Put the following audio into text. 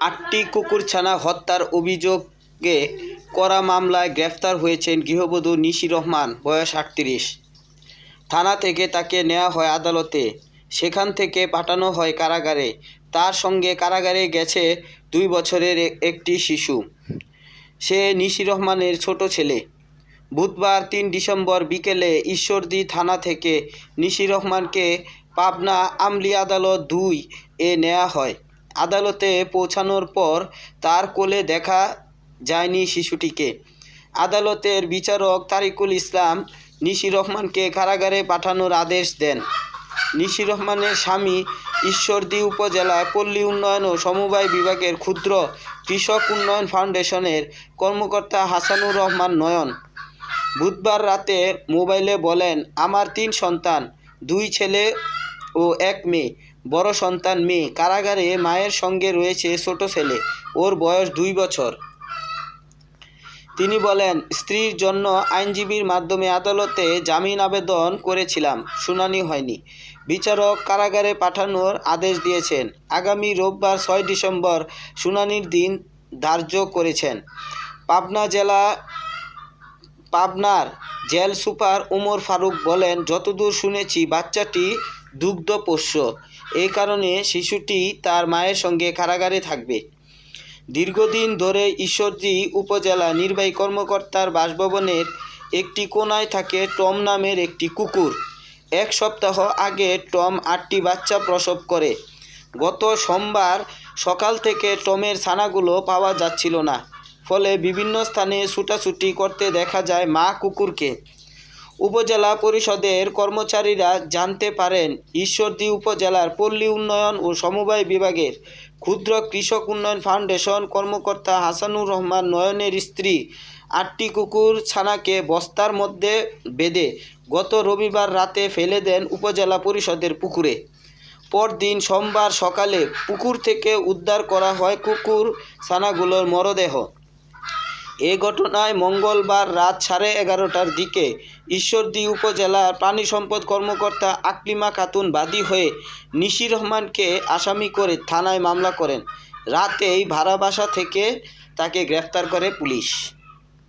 আটটি কুকুরছানা হত্যার অভিযোগে করা মামলায় গ্রেফতার হয়েছেন গৃহবধূ নিশি রহমান, বয়স আটত্রিশ। থানা থেকে তাকে নেওয়া হয় আদালতে। সেখান থেকে পাঠানো হয় কারাগারে। তার সঙ্গে কারাগারে গেছে দুই বছরের একটি শিশু। সে নিশি রহমানের ছোট ছেলে। বুধবার তিন ডিসেম্বর বিকেলে ঈশ্বরদী থানা থেকে নিশি রহমানকে পাবনা আমলি আদালত দুই এ নেওয়া হয়। আদালতে পৌঁছানোর পর তার কোলে দেখা যায়নি শিশুটিকে। আদালতের বিচারক তারিকুল ইসলাম নিশি রহমানকে কারাগারে পাঠানোর আদেশ দেন। নিশি রহমানের স্বামী ঈশ্বরদী উপজেলা পল্লী উন্নয়ন ও সমবায় বিভাগের ক্ষুদ্র কৃষক উন্নয়ন ফাউন্ডেশনের কর্মকর্তা হাসানুর রহমান নয়ন। বুধবার রাতে মোবাইলে বলেন, আমার তিন সন্তান, দুই ছেলে ও এক মেয়ে। বড় সন্তান মেয়ে। কারাগারে মায়ের সঙ্গে রয়েছে ছোট ছেলে। ওর বয়স দুই বছর। তিনি বলেন, স্ত্রীর জন্য আইনজীবীর মাধ্যমে আদালতে জামিন আবেদন করেছিলাম। শুনানি হয়নি। বিচারক কারাগারে পাঠানোর আদেশ দিয়েছেন। আগামী রোববার ছয় ডিসেম্বর শুনানির দিন ধার্য করেছেন। পাবনা জেলা, পাবনার জেল সুপার উমর ফারুক বলেন, যতদূর শুনেছি, বাচ্চাটি দুগ্ধপোষ্য এই কারণে শিশুটি তার মায়ের সঙ্গে কারাগারে থাকবে। দীর্ঘদিন ধরে ঈশ্বরদী উপজেলা নির্বাহী কর্মকর্তার বাসভবনের একটি কোনায় থাকে টম নামের একটি কুকুর। এক সপ্তাহ আগে টম আটটি বাচ্চা প্রসব করে। গত সোমবার সকাল থেকে টমের ছানাগুলো পাওয়া যাচ্ছিল না। ফলে বিভিন্ন স্থানে ছুটাছুটি করতে দেখা যায় মা কুকুরকে। উপজেলা পরিষদের কর্মচারীরা জানতে পারেন, ঈশ্বরদী উপজেলার পল্লী উন্নয়ন ও সমবায় বিভাগের ক্ষুদ্র কৃষক উন্নয়ন ফাউন্ডেশন কর্মকর্তা হাসানুর রহমান নয়নের স্ত্রী আটটি কুকুর ছানাকে বস্তার মধ্যে বেঁধে গত রবিবার রাতে ফেলে দেন উপজেলা পরিষদের পুকুরে। পরদিন সোমবার সকালে পুকুর থেকে উদ্ধার করা হয় কুকুর ছানাগুলোর মরদেহ। এ ঘটনায় মঙ্গলবার রাত সাড়ে এগারোটার দিকে ঈশ্বরদী উপজেলার প্রাণী সম্পদ কর্মকর্তা আকলিমা খাতুন বাদী হয়ে নিশি রহমানকে আসামি করে থানায় মামলা করেন। রাতেই ভাড়া বাসা থেকে তাকে গ্রেফতার করে পুলিশ।